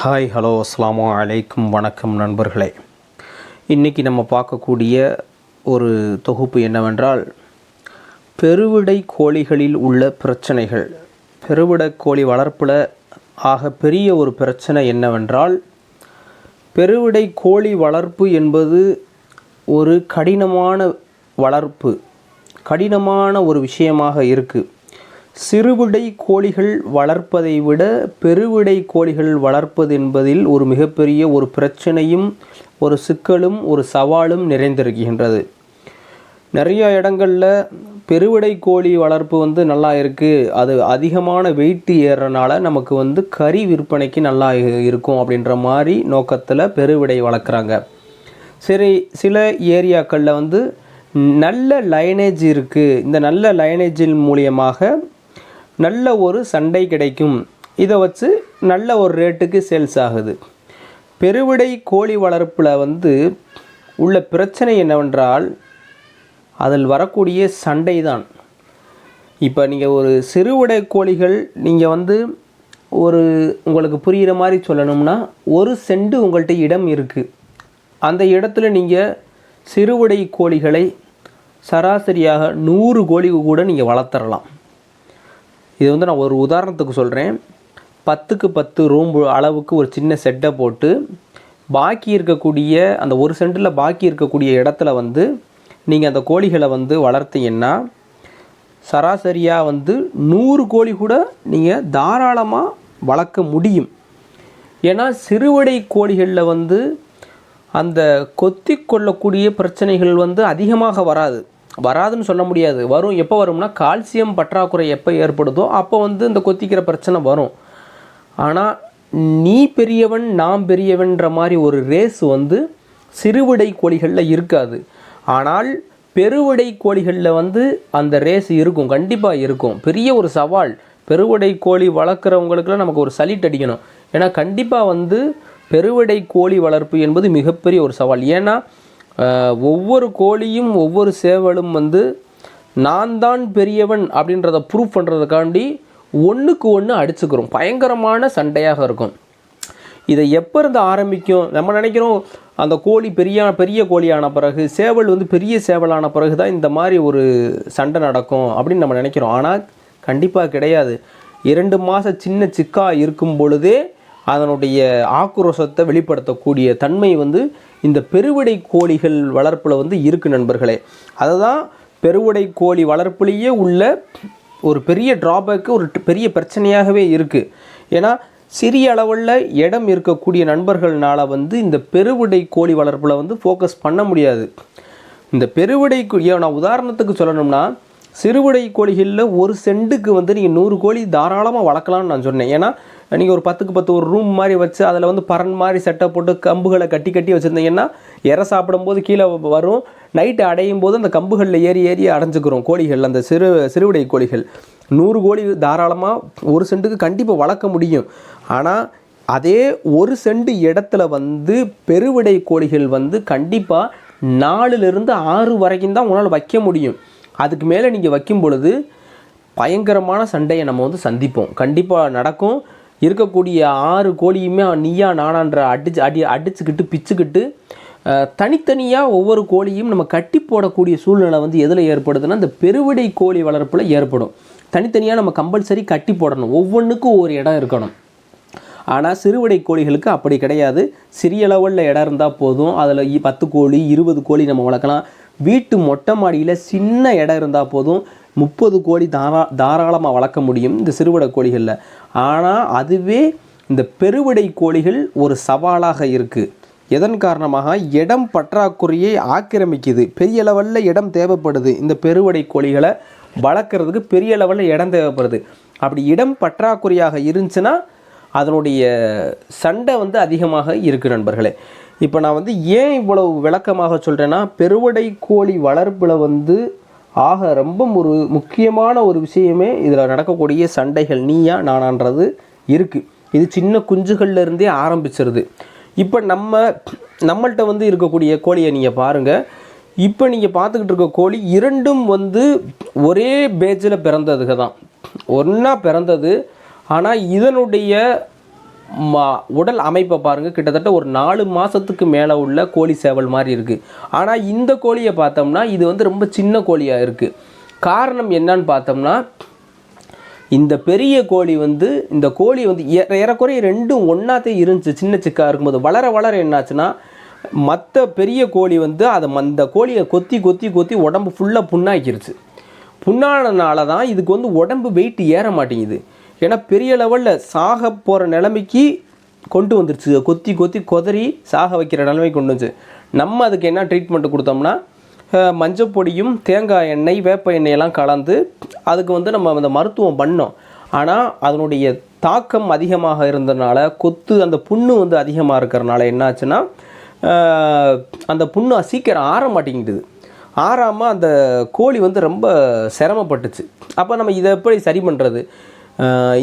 Hi hello அஸ்லாம் அலைக்கும் வணக்கம் நண்பர்களே. இன்றைக்கி நம்ம பார்க்கக்கூடிய ஒரு தொகுப்பு என்னவென்றால் பெருவிடை கோழிகளில் உள்ள பிரச்சனைகள். பெருவிடை கோழி வளர்ப்பில் ஆக பெரிய ஒரு பிரச்சனை என்னவென்றால் பெருவிடை கோழி வளர்ப்பு என்பது ஒரு கடினமான வளர்ப்பு. கடினமான ஒரு விஷயமாக இருக்குது சிறுவிடை கோழிகள் வளர்ப்பதை விட பெருவிடை கோழிகள் வளர்ப்பது என்பதில் ஒரு மிகப்பெரிய ஒரு பிரச்சனையும் ஒரு சிக்கலும் ஒரு சவாலும் நிறைந்திருக்கின்றது. நிறைய இடங்களில் பெருவிடை கோழி வளர்ப்பு வந்து நல்லா இருக்குது அது அதிகமான வெயிட் ஏறுறனால நமக்கு வந்து கறி விற்பனைக்கு நல்லா இருக்கும் அப்படின்ற மாதிரி நோக்கத்தில் பெருவிடை வளர்க்குறாங்க. சரி சில ஏரியாக்களில் வந்து நல்ல லைனேஜ் இருக்குது இந்த நல்ல லைனேஜின் மூலியமாக நல்ல ஒரு சண்டை கிடைக்கும். இதை வச்சு நல்ல ஒரு ரேட்டுக்கு சேல்ஸ் ஆகுது. பெருவிடை கோழி வளர்ப்பில் வந்து உள்ள பிரச்சனை என்னவென்றால் அதில் வரக்கூடிய சண்டை தான். இப்போ நீங்கள் ஒரு சிறுவிடை கோழிகள் நீங்கள் வந்து ஒரு உங்களுக்கு புரிகிற மாதிரி சொல்லணும்னா ஒரு செண்டு உங்கள்கிட்ட இடம் இருக்குது அந்த இடத்துல நீங்கள் சிறுவிடை கோழிகளை சராசரியாக நூறு கோழி கூட நீங்கள் வளர்த்துறலாம் இது வந்து நான் ஒரு உதாரணத்துக்கு சொல்கிறேன் பத்துக்கு பத்து ரூம் அளவுக்கு ஒரு சின்ன செட்டை போட்டு பாக்கி இருக்கக்கூடிய அந்த ஒரு சென்டில் பாக்கி இருக்கக்கூடிய இடத்துல வந்து நீங்கள் அந்த கோழிகளை வந்து வளர்த்தீங்கன்னா சராசரியாக வந்து நூறு கோழி கூட நீங்கள் தாராளமாக வளர்க்க முடியும். ஏன்னா சிறுவடை கோழிகளில் வந்து அந்த கொத்தி கொள்ளக்கூடிய பிரச்சனைகள் வந்து அதிகமாக வராது. வராதுன்னு சொல்ல முடியாது. வரும் எப்போ வரும்னா கால்சியம் பற்றாக்குறை எப்போ ஏற்படுதோ அப்போ வந்து இந்த கொத்திக்கிற பிரச்சனை வரும். ஆனால் நீ பெரியவன் நாம் பெரியவன்ற மாதிரி ஒரு ரேஸ் வந்து சிறுவிடை கோழிகளில் இருக்காது. ஆனால் பெருவிடை கோழிகளில் வந்து அந்த ரேஸ் இருக்கும் கண்டிப்பாக இருக்கும். பெரிய ஒரு சவால். பெருவிடை கோழி வளர்க்குறவங்களுக்குலாம் நமக்கு ஒரு சலிட் அடிக்கணும். ஏன்னா கண்டிப்பாக வந்து பெருவிடை கோழி வளர்ப்பு என்பது மிகப்பெரிய ஒரு சவால். ஏன்னா ஒவ்வொரு கோழியும் ஒவ்வொரு சேவலும் வந்து நான் தான் பெரியவன் அப்படின்றத ப்ரூவ் பண்ணுறதுக்காண்டி ஒன்றுக்கு ஒன்று அடிச்சுக்கிறோம். பயங்கரமான சண்டையாக இருக்கும். இதை எப்போ இருந்து ஆரம்பிக்கும்? நம்ம நினைக்கிறோம் அந்த கோழி பெரிய பெரிய கோழியான பிறகு சேவல் வந்து பெரிய சேவலான பிறகு தான் இந்த மாதிரி ஒரு சண்டை நடக்கும் அப்படின்னு நம்ம நினைக்கிறோம். ஆனால் கண்டிப்பாக கிடையாது. இரண்டு மாத சின்ன சிக்கா இருக்கும் பொழுதே அதனுடைய ஆக்ரோஷத்தை வெளிப்படுத்தக்கூடிய தன்மை வந்து இந்த பெருவிடை கோழிகள் வளர்ப்பில் வந்து இருக்குது நண்பர்களே. அதை தான் பெருவிடை கோழி வளர்ப்புலேயே உள்ள ஒரு பெரிய ட்ராபேக்கு ஒரு பெரிய பிரச்சனையாகவே இருக்குது ஏன்னா சிறிய அளவில் இடம் இருக்கக்கூடிய நண்பர்கள்னால் வந்து இந்த பெருவிடை கோழி வளர்ப்பில் வந்து ஃபோக்கஸ் பண்ண முடியாது. இந்த பெருவிடை ஏன் நான் உதாரணத்துக்கு சொல்லணும்னா சிறுவிடை கோழிகளில் ஒரு செண்டுக்கு வந்து நீங்கள் நூறு கோழி தாராளமாக வளர்க்கலாம்னு நான் சொன்னேன். ஏன்னா நீங்கள் ஒரு பத்துக்கு பத்து ஒரு ரூம் மாதிரி வச்சு அதில் வந்து பரன் மாதிரி செட்டப் போட்டு கம்புகளை கட்டி கட்டி வச்சுருந்தீங்கன்னா இற சாப்பிடும்போது கீழே வரும். நைட்டு அடையும் போது அந்த கம்புகளில் ஏறி ஏறி அடைஞ்சிக்கிறோம் கோழிகள் அந்த சிறு சிறுவிடை கோழிகள். நூறு கோழி தாராளமாக ஒரு சென்ட்டுக்கு கண்டிப்பாக வளர்க்க முடியும். ஆனால் அதே ஒரு செண்டு இடத்துல வந்து பெருவிடை கோழிகள் வந்து கண்டிப்பாக நாலுலேருந்து ஆறு வரைக்கும் தான் உங்களால் வைக்க முடியும். அதுக்கு மேலே நீங்கள் வைக்கும் பொழுது பயங்கரமான சண்டையை நம்ம வந்து சந்திப்போம். கண்டிப்பாக நடக்கும். இருக்கக்கூடிய ஆறு கோழியுமே நீயா நானான்ற அடிச்சு அடி அடிச்சுக்கிட்டு பிச்சுக்கிட்டு தனித்தனியாக ஒவ்வொரு கோழியும் நம்ம கட்டி போடக்கூடிய சூழ்நிலை வந்து எதில் ஏற்படுதுன்னா இந்த பெருவிடை கோழி வளர்ப்பில் ஏற்படும். தனித்தனியாக நம்ம கம்பல்சரி கட்டி போடணும். ஒவ்வொன்றுக்கும் ஒரு இடம் இருக்கணும். ஆனால் சிறுவிடை கோழிகளுக்கு அப்படி கிடையாது. சிறிய லெவலில் இடம் இருந்தால் போதும். அதில் பத்து கோழி இருபது கோழி நம்ம வளர்க்கலாம். வீட்டு மொட்டை மாடியில் சின்ன இடம் இருந்தால் போதும். முப்பது கோழி தாரா தாராளமாக வளர்க்க முடியும் இந்த சிறுவிடை கோழிகளில். ஆனால் அதுவே இந்த பெருவிடை கோழிகள் ஒரு சவாலாக இருக்குது எதன் காரணமாக? இடம் பற்றாக்குறையை ஆக்கிரமிக்குது. பெரிய லெவலில் இடம் தேவைப்படுது. இந்த பெருவடை கோழிகளை வளர்க்குறதுக்கு பெரிய லெவலில் இடம் தேவைப்படுது. அப்படி இடம் பற்றாக்குறையாக இருந்துச்சுன்னா அதனுடைய சண்டை வந்து அதிகமாக இருக்குது நண்பர்களே. இப்போ நான் வந்து ஏன் இவ்வளவு விளக்கமாக சொல்கிறேன்னா பெருவடை கோழி வளர்ப்பில் வந்து ஆக ரொம்ப ஒரு முக்கியமான ஒரு விஷயமே இதில் நடக்கக்கூடிய சண்டைகள் நீயா நானான்றது இருக்குது இது சின்ன குஞ்சுகள்லேருந்தே ஆரம்பிச்சிருது. இப்போ நம்ம நம்மள்கிட்ட வந்து இருக்கக்கூடிய கோழியை நீங்கள் பாருங்கள் இப்போ நீங்கள் பார்த்துக்கிட்டு இருக்க கோழி இரண்டும் வந்து ஒரே பேஜில் பிறந்ததுக தான் ஒன்றா பிறந்தது. ஆனால் இதனுடைய உடல் அமைப்பை பாருங்கள் கிட்டத்தட்ட ஒரு நாலு மாதத்துக்கு மேலே உள்ள கோழி சேவல் மாதிரி இருக்குது ஆனால் இந்த கோழியை பார்த்தோம்னா இது வந்து ரொம்ப சின்ன கோழியாக இருக்குது காரணம் என்னன்னு பார்த்தோம்னா இந்த பெரிய கோழி வந்து இந்த கோழி வந்து ஏற- ஏறக்குறைய ரெண்டும் ஒன்றாத்தே இருந்துச்சு சின்ன சிக்கா இருக்கும்போது. வளர வளர என்னாச்சுன்னா மற்ற பெரிய கோழி வந்து அதை அந்த கோழியை கொத்தி கொத்தி கொத்தி உடம்பு ஃபுல்லாக புண்ணாக்கிருச்சு. புண்ணானனால தான் இதுக்கு வந்து உடம்பு வெயிட் ஏற மாட்டேங்குது. ஏன்னா பெரிய லெவலில் சாக போகிற நிலைமைக்கு கொண்டு வந்துருச்சு. கொத்தி கொத்தி கொதறி சாக வைக்கிற நிலைமை கொண்டு வந்துச்சு. நம்ம அதுக்கு என்ன ட்ரீட்மெண்ட் கொடுத்தோம்னா மஞ்சப்பொடியும் மஞ்சள் பொடியும் தேங்காய் எண்ணெய் வேப்ப எண்ணெயெல்லாம் கலந்து அதுக்கு வந்து நம்ம அந்த மருத்துவம் பண்ணோம். ஆனால் அதனுடைய தாக்கம் அதிகமாக இருந்ததுனால கொத்து அந்த புண்ணு வந்து அதிகமாக இருக்கிறனால என்னாச்சுன்னா அந்த புண்ணு சீக்கிரம் ஆற மாட்டேங்குது ஆறாமல் அந்த கோழி வந்து ரொம்ப சிரமப்பட்டுச்சு. அப்போ நம்ம இதை எப்படி சரி பண்ணுறது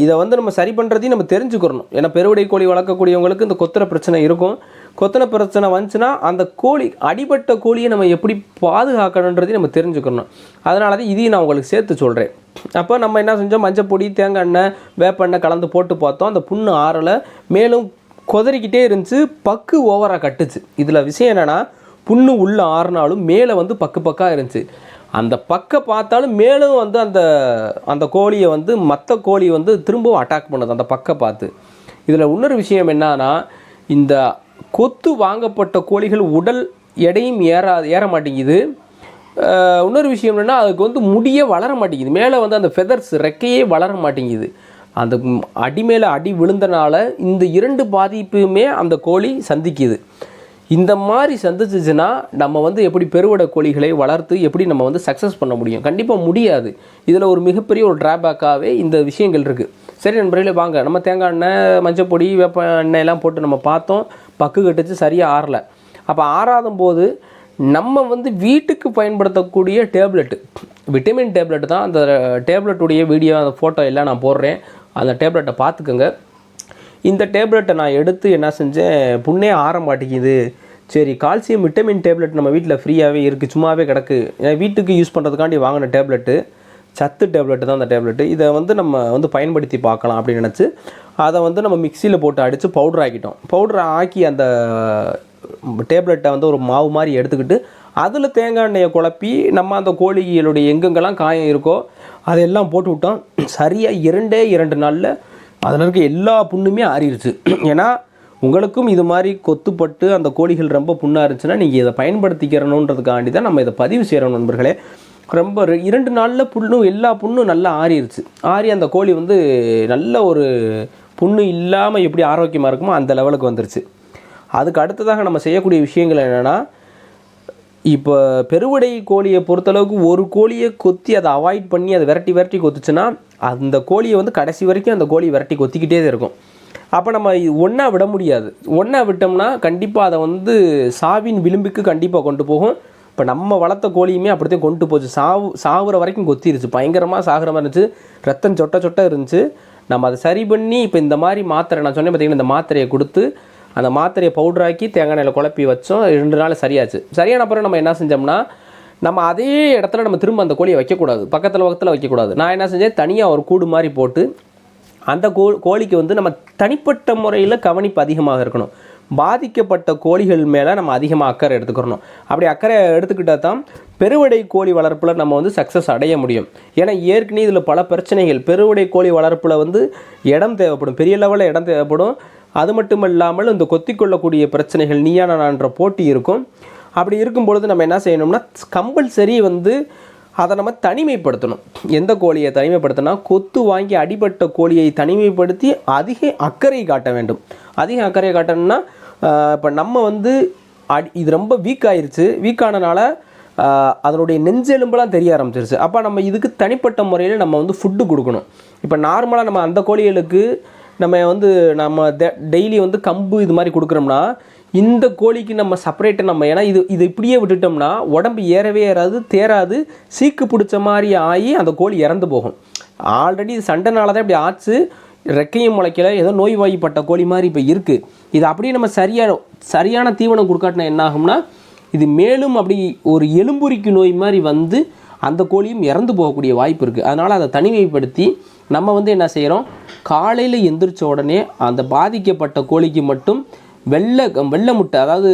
இதை வந்து நம்ம சரி பண்ணுறதையும் நம்ம தெரிஞ்சுக்கிறணும். ஏன்னா பெருவிடை கோழி வளர்க்கக்கூடியவங்களுக்கு இந்த கொத்தனை பிரச்சனை இருக்கும். கொத்தனை பிரச்சனை வந்துச்சுன்னா அந்த கோழி அடிபட்ட கோழியை நம்ம எப்படி பாதுகாக்கணுன்றதையும் நம்ம தெரிஞ்சுக்கணும் அதனால தான் இதையும் நான் உங்களுக்கு சேர்த்து சொல்கிறேன் அப்போ நம்ம என்ன செஞ்சோம்? மஞ்சப்பொடி தேங்காய் எண்ணெய் வேப்பெண்ணெய் கலந்து போட்டு பார்த்தோம். அந்த புண்ணு ஆறலை. மேலும் கொதறிக்கிட்டே இருந்துச்சு. பக்கு ஓவராக கட்டுச்சு. இதில் விஷயம் என்னென்னா புண்ணு உள்ளே ஆறுனாலும் மேலே வந்து பக்கு பக்காக இருந்துச்சு. அந்த பக்க பார்த்தாலும் மேலும் வந்து அந்த அந்த கோழியை வந்து மற்ற கோழி வந்து திரும்பவும் அட்டாக் பண்ணுது அந்த பக்க பார்த்து. இதில் இன்னொரு விஷயம் என்னன்னா இந்த கொத்து வாங்கப்பட்ட கோழிகள் உடல் எடையும் ஏறா ஏற மாட்டேங்குது. இன்னொரு விஷயம் என்னென்னா அதுக்கு வந்து முடியே வளர மாட்டேங்குது. மேலே வந்து அந்த ஃபெதர்ஸ் ரெக்கையே வளர மாட்டேங்குது. அந்த அடி மேலே அடி விழுந்தனால இந்த இரண்டு பாதிப்புமே அந்த கோழி சந்திக்குது. இந்த மாதிரி சந்திச்சிச்சுன்னா நம்ம வந்து எப்படி பெருவிட கோழிகளை வளர்த்து எப்படி நம்ம வந்து சக்ஸஸ் பண்ண முடியும்? கண்டிப்பாக முடியாது. இதில் ஒரு மிகப்பெரிய ஒரு டிராபேக்காகவே இந்த விஷயங்கள் இருக்குது சரி நண்பர்களே வாங்க. நம்ம தேங்காய் எண்ணெய் மஞ்சள் பொடி வேப்ப எண்ணெய் எல்லாம் போட்டு நம்ம பார்த்தோம். பக்கு கட்டுச்சு சரியாக ஆறல. அப்போ ஆறாத போது நம்ம வந்து வீட்டுக்கு பயன்படுத்தக்கூடிய டேப்லெட்டு விட்டமின் டேப்லெட் தான். அந்த டேப்லெட்டுடைய வீடியோ அந்த ஃபோட்டோ எல்லாம் நான் போடுறேன். அந்த டேப்லெட்டை பார்த்துக்கோங்க. இந்த டேப்லெட்டை நான் எடுத்து என்ன செஞ்சேன்? புண்ணே ஆற மாட்டேங்குது. சரி கால்சியம் விட்டமின் டேப்லெட் நம்ம வீட்டில் ஃப்ரீயாகவே இருக்குது சும்மாவே கிடக்கு. ஏன்னா வீட்டுக்கு யூஸ் பண்ணுறதுக்காண்டி வாங்கின டேப்லெட்டு சத்து டேப்லெட்டு தான் அந்த டேப்லெட்டு. இதை வந்து நம்ம வந்து பயன்படுத்தி பார்க்கலாம் அப்படின்னு நினச்சி அதை வந்து நம்ம மிக்சியில் போட்டு அடித்து பவுடர் ஆக்கிட்டோம். பவுடர் ஆக்கி அந்த டேப்லெட்டை வந்து ஒரு மாவு மாதிரி எடுத்துக்கிட்டு அதில் தேங்காய் எண்ணெயை குழப்பி நம்ம அந்த கோழிகளுடைய எங்கெங்கெல்லாம் காயம் இருக்கோ அதெல்லாம் போட்டு விட்டோம். சரியாக இரண்டே இரண்டு நாளில் அதில் இருக்க எல்லா புண்ணுமே ஆறிடுச்சு ஏன்னா உங்களுக்கும் இது மாதிரி கொத்துப்பட்டு அந்த கோழிகள் ரொம்ப புண்ணாக இருந்துச்சுன்னா நீங்கள் இதை பயன்படுத்திக்கிறணுன்றதுக்காண்டி தான் நம்ம இதை பதிவு செய்கிறோம் நண்பர்களே. ரொம்ப ரெ- இரண்டு நாளில் புண்ணும் எல்லா புண்ணும் நல்லா ஆறிடுச்சு ஆறி அந்த கோழி வந்து நல்ல ஒரு புண்ணு இல்லாமல் எப்படி ஆரோக்கியமாக இருக்குமோ அந்த லெவலுக்கு வந்துருச்சு. அதுக்கு அடுத்ததாக நம்ம செய்யக்கூடிய விஷயங்கள் என்னென்னா இப்போ பெருவடை கோழியை பொறுத்தளவுக்கு ஒரு கோழியை கொத்தி அதை அவாய்ட் பண்ணி அதை விரட்டி விரட்டி கொத்துச்சுன்னா அந்த கோழியை வந்து கடைசி வரைக்கும் அந்த கோழி விரட்டி கொத்திக்கிட்டே இருக்கும். அப்போ நம்ம ஒன்றா விட முடியாது. ஒன்றா விட்டோம்னா கண்டிப்பாக அதை வந்து சாவின் விளிம்புக்கு கண்டிப்பாக கொண்டு போகும். இப்போ நம்ம வளர்த்த கோழியுமே அப்படித்தான் கொண்டு போச்சு. சாவு சாகுற வரைக்கும் கொத்திருச்சு. பயங்கரமாக சாகுற மாதிரி இருந்துச்சு. ரத்தம் சொட்ட சொட்ட இருந்துச்சு. நம்ம அதை சரி பண்ணி இப்போ இந்த மாதிரி மாத்திரை நான் சொன்னேன் பார்த்தீங்கன்னா இந்த மாத்திரையை கொடுத்து அந்த மாத்திரையை பவுடராக்கி தேங்காய் எண்ணெயில் குழப்பி வச்சோம். ரெண்டு நாள் சரியாச்சு. சரியான அப்புறம் நம்ம என்ன செஞ்சோம்னா நம்ம அதே இடத்துல நம்ம திரும்ப அந்த கோழியை வைக்கக்கூடாது. பக்கத்தில் பக்கத்தில் வைக்கக்கூடாது. நான் என்ன செஞ்சேன்? தனியாக ஒரு கூடு மாதிரி போட்டு அந்த கோ கோழிக்கு வந்து நம்ம தனிப்பட்ட முறையில் கவனிப்பு அதிகமாக இருக்கணும். பாதிக்கப்பட்ட கோழிகள் மேலே நம்ம அதிகமாக அக்கறை எடுத்துக்கிறணும். அப்படி அக்கறை எடுத்துக்கிட்டால் தான் பெருவடை கோழி வளர்ப்பில் நம்ம வந்து சக்ஸஸ் அடைய முடியும். ஏன்னா ஏற்கனவே இதில் பல பிரச்சனைகள். பெருவடை கோழி வளர்ப்பில் வந்து இடம் தேவைப்படும். பெரிய லெவலில் இடம் தேவைப்படும். அது மட்டும் இல்லாமல் இந்த கொத்திக்கொள்ளக்கூடிய பிரச்சனைகள் நீயா நான்ற போட்டி இருக்கும். அப்படி இருக்கும் பொழுது நம்ம என்ன செய்யணும்னா கம்பல்சரி வந்து அதை நம்ம தனிமைப்படுத்தணும். எந்த கோழியை தனிமைப்படுத்தினா கொத்து வாங்கி அடிபட்ட கோழியை தனிமைப்படுத்தி அதிக அக்கறை காட்ட வேண்டும். அதிக அக்கறை காட்டணும்னா இப்போ நம்ம வந்து அடி இது ரொம்ப வீக் ஆயிருச்சு. வீக் ஆனனால அதனுடைய நெஞ்செலும்பெல்லாம் தெரிய ஆரம்பிச்சிருச்சு. அப்போ நம்ம இதுக்கு தனிப்பட்ட முறையில் நம்ம வந்து ஃபுட்டு கொடுக்கணும். இப்போ நார்மலாக நம்ம அந்த கோழிகளுக்கு நம்ம வந்து நம்ம டெய்லி வந்து கம்பு இது மாதிரி கொடுக்குறோம்னா இந்த கோழிக்கு நம்ம செப்பரேட்டாக நம்ம ஏன்னா இது இது இப்படியே விட்டுட்டோம்னா உடம்பு ஏறவே ஏறாது தேராது சீக்கு பிடிச்ச மாதிரி ஆகி அந்த கோழி இறந்து போகும். ஆல்ரெடி இது சண்டைனால தான் இப்படி ஆச்சு. ரெக்கையும் முளைக்கல ஏதோ நோய்வாய்ப்பட்ட கோழி மாதிரி இப்போ இருக்குது இது அப்படியே நம்ம சரியான சரியான தீவனம் கொடுக்காட்டினா என்ன ஆகும்னா இது மேலும் அப்படி ஒரு எலும்புரிக்கு நோய் மாதிரி வந்து அந்த கோழியும் இறந்து போகக்கூடிய வாய்ப்பு இருக்குது அதனால் அதை தனிமைப்படுத்தி நம்ம வந்து என்ன செய்கிறோம் காலையில் எந்திரிச்ச உடனே அந்த பாதிக்கப்பட்ட கோழிக்கு மட்டும் வெள்ளை வெள்ளை முட்டை அதாவது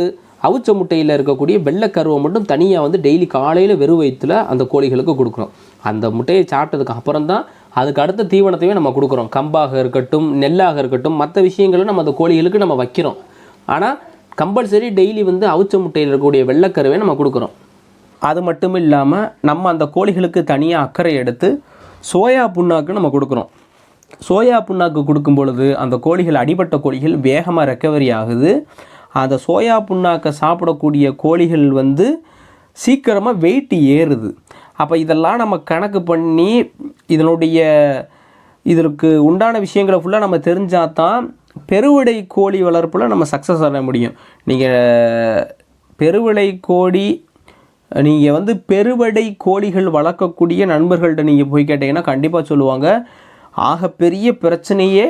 அவிச்ச முட்டையில் இருக்கக்கூடிய வெள்ளைக்கருவை மட்டும் தனியாக வந்து டெய்லி காலையில் வெறும் வயிற்றுல அந்த கோழிகளுக்கு கொடுக்குறோம். அந்த முட்டையை சாப்பிட்டதுக்கு அப்புறம் தான் அதுக்கு அடுத்த தீவனத்தையும் நம்ம கொடுக்குறோம். கம்பாக இருக்கட்டும் நெல்லாக இருக்கட்டும் மற்ற விஷயங்களும் நம்ம அந்த கோழிகளுக்கு நம்ம வைக்கிறோம். ஆனால் கம்பல்சரி டெய்லி வந்து அவிச்ச முட்டையில் இருக்கக்கூடிய வெள்ளைக்கருவை நம்ம கொடுக்குறோம். அது மட்டும் இல்லாமல் நம்ம அந்த கோழிகளுக்கு தனியாக அக்கறை எடுத்து சோயா புண்ணாக்கு நம்ம கொடுக்குறோம். சோயா புண்ணாக்கு கொடுக்கும் பொழுது அந்த கோழிகள் அடிபட்ட கோழிகள் வேகமாக ரெக்கவரி ஆகுது. அந்த சோயா புண்ணாக்கை சாப்பிடக்கூடிய கோழிகள் வந்து சீக்கிரமாக வெயிட் ஏறுது. அப்போ இதெல்லாம் நம்ம கணக்கு பண்ணி இதனுடைய இதற்கு உண்டான விஷயங்களை ஃபுல்லாக நம்ம தெரிஞ்சால் தான் பெருவிடை கோழி வளர்ப்பில் நம்ம சக்ஸஸ் ஆக முடியும். நீங்கள் பெருவிடை கோழி நீங்கள் வந்து பெருவடை கோழிகள் வளர்க்கக்கூடிய நண்பர்கள்ட்ட நீங்கள் போய் கேட்டிங்கன்னா கண்டிப்பாக சொல்லுவாங்க. ஆகப்பெரிய பிரச்சனையே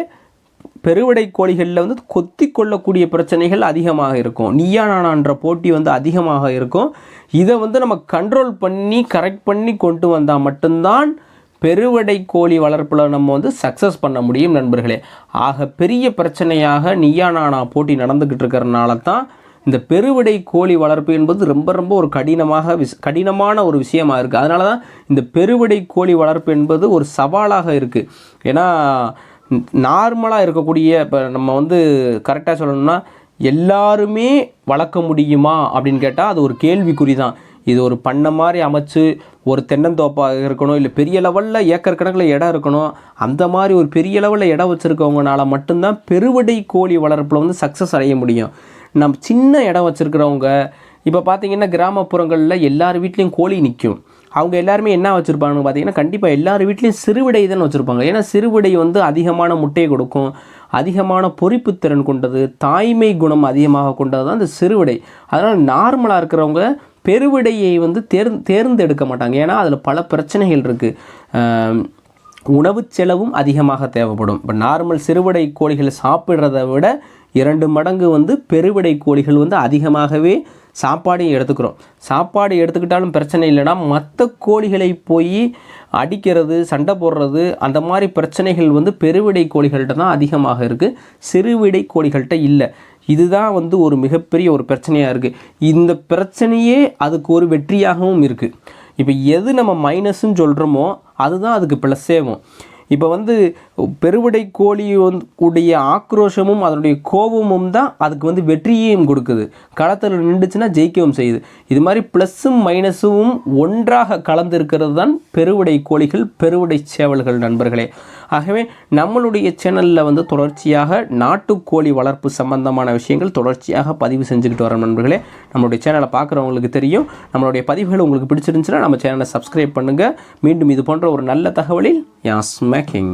பெருவடை கோழிகளில் வந்து கொத்தி கொள்ளக்கூடிய பிரச்சனைகள் அதிகமாக இருக்கும். நீயா நானான்ற போட்டி வந்து அதிகமாக இருக்கும். இதை வந்து நம்ம கண்ட்ரோல் பண்ணி கரெக்ட் பண்ணி கொண்டு வந்தால் மட்டும்தான் பெருவடை கோழி வளர்ப்பில் நம்ம வந்து சக்ஸஸ் பண்ண முடியும் நண்பர்களே. ஆக பெரிய பிரச்சனையாக நீயா நானா போட்டி நடந்துக்கிட்டு இருக்கிறனால தான் இந்த பெருவிடை கோழி வளர்ப்பு என்பது ரொம்ப ரொம்ப ஒரு கடினமாக விஷ் கடினமான ஒரு விஷயமாக இருக்குது அதனால தான் இந்த பெருவிடை கோழி வளர்ப்பு என்பது ஒரு சவாலாக இருக்குது ஏன்னா நார்மலாக இருக்கக்கூடிய இப்போ நம்ம வந்து கரெக்டாக சொல்லணும்னா எல்லாருமே வளர்க்க முடியுமா அப்படின்னு கேட்டால் அது ஒரு கேள்விக்குறி தான் இது ஒரு பண்ணை மாதிரி அமைச்சு ஒரு தென்னந்தோப்பாக இருக்கணும் இல்லை பெரிய லெவலில் ஏக்கர் கணக்கில் இடம் இருக்கணும் அந்த மாதிரி ஒரு பெரிய லெவலில் இடம் வச்சுருக்கவங்கனால மட்டும்தான் பெருவடை கோழி வளர்ப்பில் வந்து சக்ஸஸ் அடைய முடியும். நம்ம சின்ன இடம் வச்சுருக்கிறவங்க இப்போ பார்த்தீங்கன்னா கிராமப்புறங்களில் எல்லார் வீட்லேயும் கோழி நிற்கும் அவங்க எல்லாருமே என்ன வச்சுருப்பாங்கன்னு பார்த்தீங்கன்னா கண்டிப்பாக எல்லார் வீட்லேயும் சிறுவிடை தான் வச்சுருப்பாங்க. ஏன்னா சிறுவிடை வந்து அதிகமான முட்டையை கொடுக்கும் அதிகமான பொறிப்பு திறன் கொண்டது தாய்மை குணம் அதிகமாக கொண்டது தான் அந்த சிறுவிடை. அதனால் நார்மலாக இருக்கிறவங்க பெருவிடையை வந்து தேர் தேர்ந்தெடுக்க மாட்டாங்க. ஏன்னா அதில் பல பிரச்சனைகள் இருக்குது உணவு செலவும் அதிகமாக தேவைப்படும். இப்போ நார்மல் சிறுவிடை கோழிகளை சாப்பிட்றத விட இரண்டு மடங்கு வந்து பெருவிடை கோழிகள் வந்து அதிகமாகவே சாப்பாடையும் எடுத்துக்கிறோம். சாப்பாடு எடுத்துக்கிட்டாலும் பிரச்சனை இல்லைன்னா மற்ற கோழிகளை போய் அடிக்கிறது சண்டை போடுறது அந்த மாதிரி பிரச்சனைகள் வந்து பெருவிடை கோழிகள்கிட்ட தான் அதிகமாக இருக்குது சிறுவிடை கோழிகள்கிட்ட இல்லை. இதுதான் வந்து ஒரு மிகப்பெரிய ஒரு பிரச்சனையாக இருக்குது இந்த பிரச்சனையே அதுக்கு ஒரு வெற்றியாகவும் இருக்குது இப்போ எது நம்ம மைனஸ்ன்னு சொல்கிறோமோ அதுதான் அதுக்கு ப்ளஸ்ஸேவும் இப்போ வந்து பெருவிடை கோழி வந்து உடைய ஆக்ரோஷமும் அதனுடைய கோபமும் தான் அதுக்கு வந்து வெற்றியையும் கொடுக்குது. களத்தில் நின்றுச்சுன்னா ஜெயிக்கவும் செய்யுது. இது மாதிரி ப்ளஸ்ஸும் மைனஸும் ஒன்றாக கலந்து இருக்கிறது தான் பெருவிடை கோழிகள் பெருவிடை சேவல்கள் நண்பர்களே. ஆகவே நம்மளுடைய சேனலில் வந்து தொடர்ச்சியாக நாட்டுக்கோழி வளர்ப்பு சம்பந்தமான விஷயங்கள் தொடர்ச்சியாக பதிவு செஞ்சுக்கிட்டு வர நண்பர்களே. நம்மளுடைய சேனலை பார்க்குறவங்களுக்கு தெரியும். நம்மளுடைய பதிவுகள் உங்களுக்கு பிடிச்சிருந்துச்சுன்னா நம்ம சேனலை சப்ஸ்கிரைப் பண்ணுங்கள் மீண்டும் இது போன்ற ஒரு நல்ல தகவலில் யாஸ் மேக்கிங்